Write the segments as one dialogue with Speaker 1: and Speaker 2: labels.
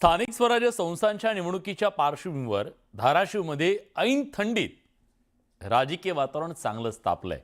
Speaker 1: स्थानिक स्वराज्य संस्थांच्या निवडणुकीच्या पार्श्वभूमीवर धाराशिवमध्ये ऐन थंडीत राजकीय वातावरण चांगलंच तापलंय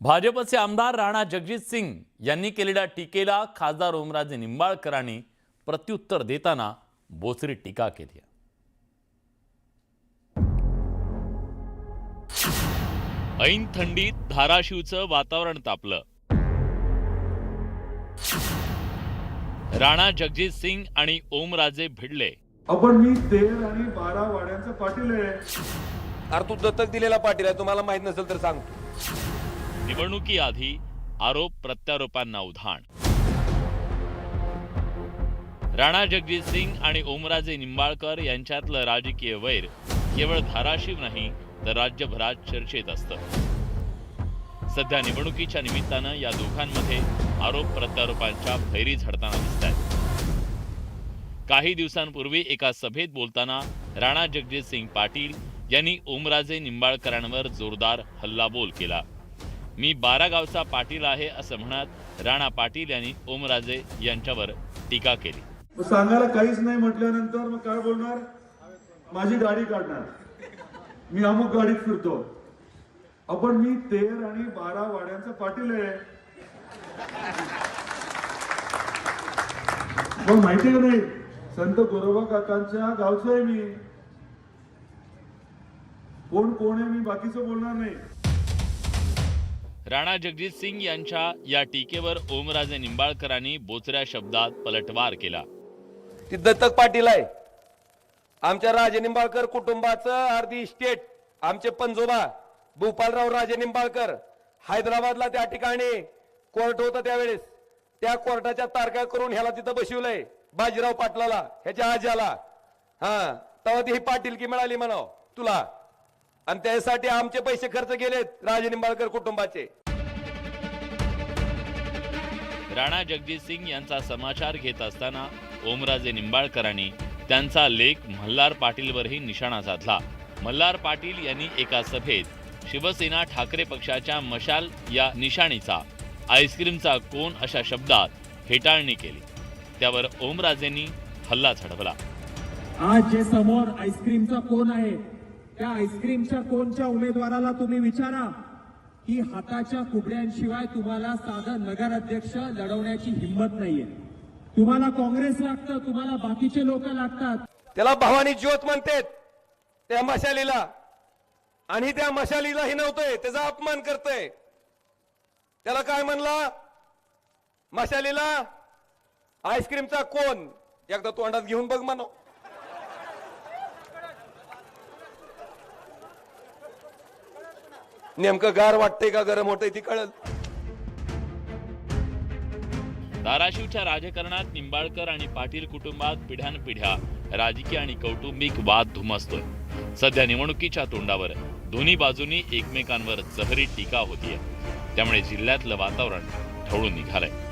Speaker 1: भाजपचे आमदार राणा जगजित सिंग यांनी केलेल्या टीकेला खासदार ओमराजे निंबाळकरांनी प्रत्युत्तर देताना बोचरी टीका केली ऐन थंडीत धाराशिवचं वातावरण तापलं. राणा जगजित सिंग आणि ओमराजे भिडले.
Speaker 2: आपण मी तेर आणि बारा वाड्यांचा पाटील आहे.
Speaker 3: अरे तू दत्तक दिलेला पाटील आहे तुम्हाला माहीत नसेल तर सांगतो
Speaker 1: निवडणुकीआधी आरोप प्रत्यारोपांना उधाण. राणा जगजित सिंग आणि ओमराजे निंबाळकर यांच्यातलं राजकीय वैर केवळ धाराशिव नाही तर राज्यभरात चर्चेत असतं. सध्या निवडणुकीच्या निमित्तानं या दोघांमध्ये आरोप प्रत्यारोपांच्या फैरी झडताना दिसत आहेत काही दिवसांपूर्वी एका सभेत बोलताना राणा जगजित सिंग पाटील यांनी ओमराजे निंबाळकरांवर जोरदार हल्लाबोल केला. मी बारा गावचा पाटील आहे असं म्हणत राणा पाटील यांनी ओमराजे यांच्यावर टीका केली.
Speaker 2: सांगायला काहीच नाही म्हटल्यानंतर मग काय बोलणार? माझी गाडी काढणार. मी अमुक गाडीत फिरतो. आपण मी तेर आणि बारा वाड्यांचा पाटील आहे. मग माहिती का नाही? संत गोरोबा काकांच्या गावचा आहे मी. कोण कोण आहे मी बाकीचं बोलणार नाही.
Speaker 1: राणा जगजित सिंग यांच्या या टीकेवर ओमराजे निंबाळकरांनी बोचऱ्या शब्दात पलटवार केला.
Speaker 3: ती दत्तक पाटील आहे. आमच्या राजे निंबाळकर कुटुंबाचं अर्धी स्टेट आमचे पंजोबा भूपालराव राजे निंबाळकर हैदराबादला त्या ठिकाणी कोर्ट होतं त्यावेळेस. त्या कोर्टाच्या तारखा करून ह्याला तिथं बसवलंय बाजीराव पाटलाला ह्याच्या आज्याला. हा तेव्हा ती ही पाटीलकी मिळाली म्हणाव तुला. आणि त्यासाठी आमचे पैसे खर्च गेलेत राजे निंबाळकर कुटुंबाचे.
Speaker 1: राणा जगजित सिंग यांचा समाचार घेत असताना ओमराजे निंबाळकरांनी त्यांचा लेख मल्हार पाटीलवरही निशाणा साधला. मल्हार पाटील यांनी एका सभेत शिवसेना ठाकरे पक्षाच्या मशाल या निशाणीचा आईस्क्रीमचा कोण अशा शब्दात हेटाळणी केली. त्यावर ओमराजेंनी हल्ला झडवला
Speaker 4: आज जे समोर आईस्क्रीमचा कोण आहे त्या आईस्क्रीमच्या कोणच्या उमेदवाराला तुम्ही विचारा. की हाताच्या कुबड्यांशिवाय तुम्हाला साधं नगराध्यक्ष लढवण्याची हिंमत नाहीये. तुम्हाला काँग्रेस लागतं तुम्हाला बाकीचे लोक लागतात.
Speaker 3: त्याला भवानी ज्योत म्हणतेत त्या मशालीला. आणि त्या मशालीला ही नव्हतंय त्याचा अपमान करतोय. त्याला काय म्हणला? मशालीला आईस्क्रीमचा कोण? एकदा तोंडात घेऊन बघ म्हणो नेमकं गार वाटतंय का? गरम होतंय ती कळल.
Speaker 1: धाराशिवच्या राजकारणात निंबाळकर आणि पाटील कुटुंबात पिढ्यानपिढ्या राजकीय आणि कौटुंबिक वाद धुमसतोय. सध्या निवडणुकीच्या तोंडावर दोन्ही बाजूनी एकमेकांवर जहरी टीका होतीये. त्यामुळे जिल्ह्यातलं वातावरण ढवळून निघालंय.